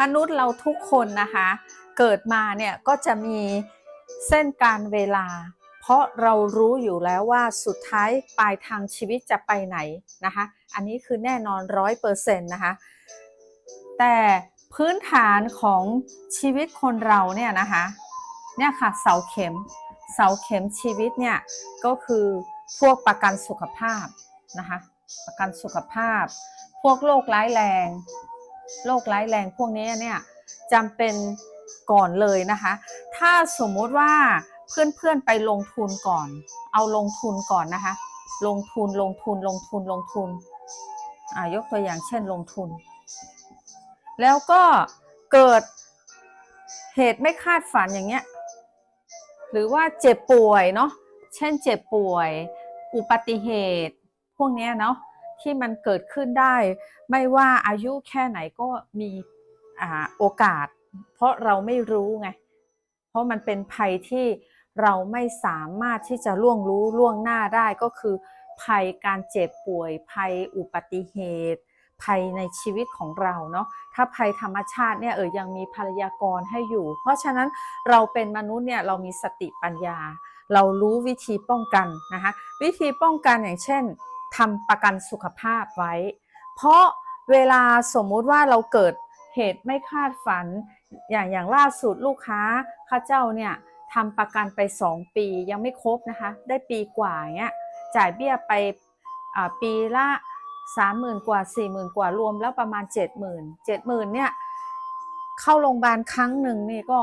มนุษย์เราทุกคนนะคะ เกิดมาเนี่ยก็จะมีเส้นการเวลา เพราะเรารู้อยู่แล้วว่าสุดท้ายปลายทางชีวิตจะไปไหนนะคะ อันนี้คือแน่นอนร้อยเปอร์เซ็นต์นะคะ แต่พื้นฐานของชีวิตคนเราเนี่ยนะคะเนี่ยค่ะเสาเข็ม เสาเข็มชีวิตเนี่ยก็คือพวกประกันสุขภาพนะคะประกันสุขภาพ พวกโรคร้ายแรง โรคร้ายแรงพวกนี้เนี่ยจำเป็นก่อนเลยนะคะ ถ้าสมมุติว่าเพื่อนๆไปลงทุนก่อน เอาลงทุนก่อนนะคะ ลงทุนลงทุนลงทุนลงทุนอายกตัวอย่างเช่นลงทุน แล้วก็เกิดเหตุไม่คาดฝันอย่างเงี้ย หรือว่าเจ็บป่วยเนาะ เช่นเจ็บป่วย อุบัติเหตุ พวกเนี้ยเนาะ ที่มันเกิดขึ้นได้ ไม่ว่าอายุแค่ไหนก็มีอโอกาส เพราะเราไม่รู้ไง เพราะมันเป็นภัยที่เราไม่สามารถที่จะล่วงรู้ล่วงหน้าได้ก็คือ ภัยการเจ็บป่วย ภัยอุบัติเหตุ ภัยในชีวิตของเราเนาะถ้าภัยธรรมชาติเนี่ยเออยังมีพยากรให้อยู่ เพราะฉะนั้นเราเป็นมนุษย์เนี่ยเรามีสติปัญญา เรารู้วิธีป้องกันนะคะวิธีป้องกันอย่างเช่น ทำประกันสุขภาพไว้ เพราะเวลาสมมุติว่าเราเกิดเหตุไม่คาดฝัน อย่างอย่างล่าสุดลูกค้าข้าเจ้าเนี่ยทำประกันไป 2 ปียังไม่ครบนะคะ ได้ปีกว่าเงี้ยจ่ายเบี้ยไปปีละ30,000 กว่า 40,000 กว่ารวมแล้วประมาณ 70,000 70,000เนี่ยเข้าโรงพยาบาลครั้งหนึ่งนี่ก็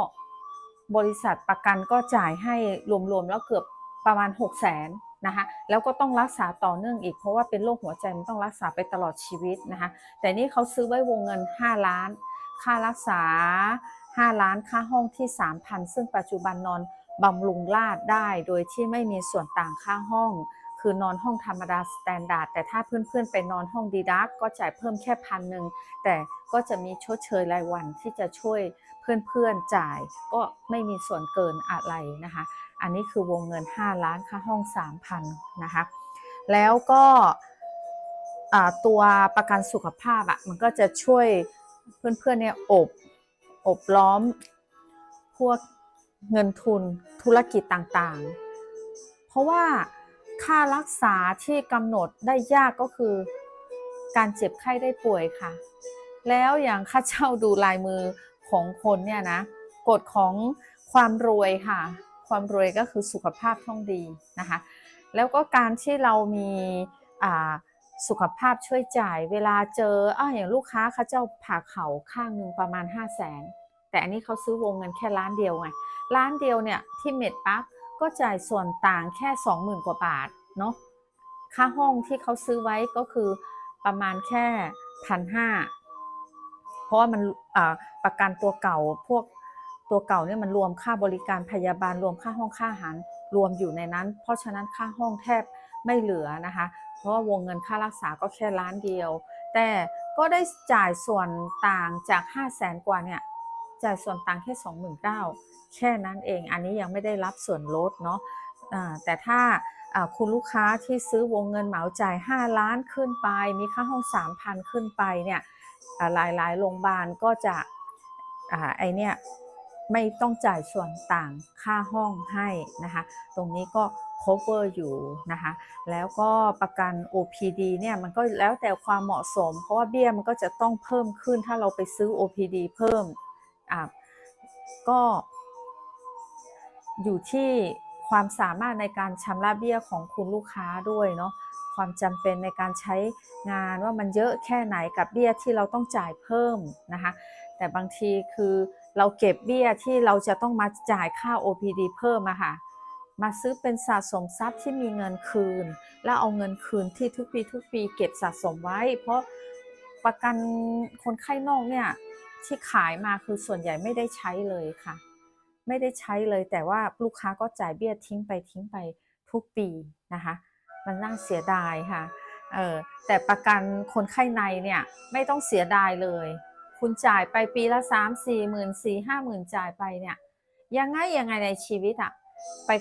บริษัทประกันก็จ่ายให้รวมๆแล้วเกือบประมาณ 6 0 0 0 0 นะคะแล้วก็ต้องรักษาต่อเนื่องอีก เพราะว่าเป็นโรคหัวใจมันต้องรักษาไปตลอดชีวิตนะคะแต่นี่เขาซื้อไว้วงเงิน 5 ล้าน ค่ารักษา 5 ล้านค่าห้องที่ 3,000 ซึ่งปัจจุบันนอนบำรุงราษฎร์ได้โดยที่ไม่มีส่วนต่างค่าห้อง คือนอนห้องธรรมดาสแตนดาร์ดแต่ถ้าเพื่อนๆ ไปนอนห้องดีดักก็จ่ายเพิ่มแค่พันหนึ่งแต่ก็จะมีชดเชยรายวันที่จะช่วยเพื่อนๆจ่าย ก็ไม่มีส่วนเกินอะไรนะคะ อันนี้คือวงเงิน 5 ล้านค่าห้อง 3,000นะคะ แล้วก็ตัวประกันสุขภาพอะ่ะมันก็จะช่วยเพื่อนๆเนี่ยอบอบล้อมพวกเงินทุนธุรกิจต่างๆ เพราะว่าค่ารักษาที่กำหนดได้ยากก็คือการเจ็บไข้ได้ป่วยค่ะ แล้วอย่างข้าเจ้าดูลายมือของคนเนี่ยนะกฎของความรวยค่ะ ความรวยก็คือสุขภาพท่องดีนะคะ แล้วก็การที่เรามีสุขภาพช่วยจ่ายเวลาเจออ่าอย่างลูกค้าเขาเจ้าผ่าเข่าข้างหนึ่งประมาณ 5 0 0แสนแต่อันนี้เขาซื้อวงเงินแค่ล้านเดียวไงล้านเดียวเนี่ยที่เม็ดปั๊บก็จ่ายส่วนต่างแค่ 20,000 กว่าบาทเนาะค่าห้องที่เขาซื้อไว้ก็คือประมาณแค่พันห้าเพราะว่ามันประกันตัวเก่าพวก ตัวเก่าเนี่ยมันรวมค่าบริการพยาบาลรวมค่าห้องค่าอาหารรวมอยู่ในนั้น เพราะฉะนั้นค่าห้องแทบไม่เหลือนะคะ เพราะว่าวงเงินค่ารักษาก็แค่ล้านเดียว แต่ก็ได้จ่ายส่วนต่างจาก 5 0 0แสนกว่าเนี่ยจ่ายส่วนต่างแค่29,000แค่นั้นเอง อันนี้ยังไม่ได้รับส่วนลดเนาะแต่ถ้าคุณลูกค้าที่ซื้อวงเงินเหมาจ่าย 5 ล้านขึ้นไป มีค่าห้อง 3,000 ขึ้นไปเนี่ยหลายๆโรงพยาบาลก็จะอไอเนี่ย ไม่ต้องจ่ายส่วนต่างค่าห้องให้นะคะ ตรงนี้ก็ cover อยู่นะคะ แล้วก็ประกัน OPD เนี่ยมันก็แล้วแต่ความเหมาะสม เพราะว่าเบี้ยมันก็จะต้องเพิ่มขึ้นถ้าเราไปซื้อ OPD เพิ่มอะก็อยู่ที่ความสามารถในการชำระเบี้ยของคุณลูกค้าด้วยเนาะความจำเป็นในการใช้งานว่ามันเยอะแค่ไหนกับเบี้ยที่เราต้องจ่ายเพิ่มนะคะ แต่บางทีคือ เราเก็บเบี้ยที่เราจะต้องมาจ่ายค่า OPD เพิ่มอะค่ะ มาซื้อเป็นสะสมทรัพย์ที่มีเงินคืน แล้วเอาเงินคืนที่ทุกปีทุกปีเก็บสะสมไว้ เพราะประกันคนไข้นอกเนี่ยที่ขายมาคือส่วนใหญ่ไม่ได้ใช้เลยค่ะ ไม่ได้ใช้เลยแต่ว่าลูกค้าก็จ่ายเบี้ยทิ้งไปทิ้งไปทุกปีนะคะ มันน่าเสียดายค่ะเออแต่ประกันคนไข้ในเนี่ยไม่ต้องเสียดายเลย คุณจ่ายไปปีละสามสี่หมื่นสี่ห้าหมื่นจ่ายไปเนี่ย ยังไงยังไงในชีวิตอะไป